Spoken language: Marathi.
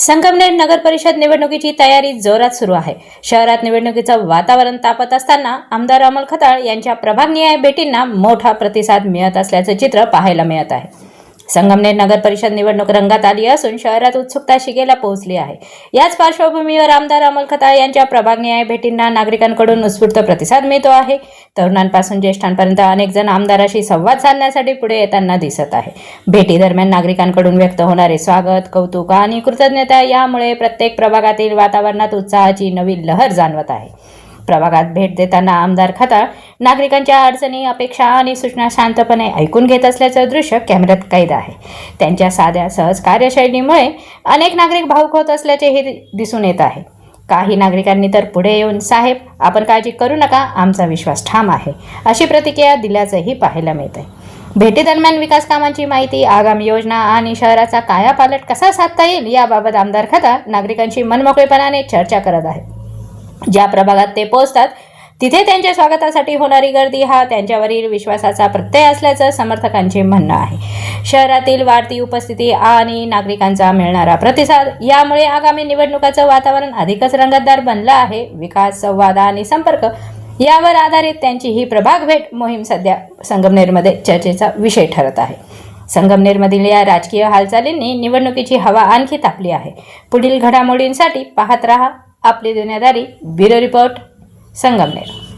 संगमनेर नगर परिषद निवडणुकीची तयारी जोरात सुरू आहे. शहरात निवडणुकीचं वातावरण तापत असताना आमदार अमोल खताळ यांच्या प्रभागनिहाय भेटींना मोठा प्रतिसाद मिळत असल्याचं चित्र पाहायला मिळत आहे. संगमनेर नगर परिषद निवडणूक रंगात आली असून शहरात उत्सुकता शिगेला पोहोचली आहे. याच पार्श्वभूमीवर आमदार अमोल खताळ यांच्या प्रभागनिहाय भेटींना नागरिकांकडून उत्स्फूर्त प्रतिसाद मिळतो आहे. तरुणांपासून ज्येष्ठांपर्यंत अनेक जण आमदाराशी संवाद साधण्यासाठी पुढे येताना दिसत आहे. भेटी दरम्यान नागरिकांकडून व्यक्त होणारे स्वागत कौतुक आणि कृतज्ञता यामुळे प्रत्येक प्रभागातील वातावरणात उत्साहाची नवी लहर जाणवत आहे. प्रभागात भेट देताना आमदार खाताळ नागरिकांच्या अडचणी अपेक्षा आणि सूचना शांतपणे ऐकून घेत असल्याचं दृश्य कॅमेऱ्यात कैद आहे. त्यांच्या साध्या सहज कार्यशैलीमुळे अनेक नागरिक भावूक होत असल्याचे हे दिसून येत आहे. काही नागरिकांनी तर पुढे येऊन साहेब आपण काळजी करू नका आमचा विश्वास ठाम आहे अशी प्रतिक्रिया दिल्याचंही पाहायला मिळतंय. भेटीदरम्यान विकास कामांची माहिती आगामी योजना आणि शहराचा कायापालट कसा साधता येईल याबाबत आमदार खता नागरिकांशी मनमोकळेपणाने चर्चा करत आहेत. ज्या प्रभागात ते पोहोचतात तिथे त्यांच्या स्वागतासाठी होणारी गर्दी हा त्यांच्यावरील विश्वासाचा प्रत्यय असल्याचं समर्थकांचे म्हणणं आहे. शहरातील वाढती उपस्थिती आणि नागरिकांचा मिळणारा प्रतिसाद यामुळे आगामी निवडणुकाचं वातावरण अधिकच रंगतदार बनलं आहे. विकास संवाद आणि संपर्क यावर आधारित त्यांची ही प्रभाग भेट मोहीम सध्या संगमनेरमध्ये चर्चेचा विषय ठरत आहे. संगमनेरमधील या राजकीय हालचालींनी निवडणुकीची हवा आणखी तापली आहे. पुढील घडामोडींसाठी पाहत रहा आपली दुनियादारी ब्युरो रिपोर्ट संगमनेर.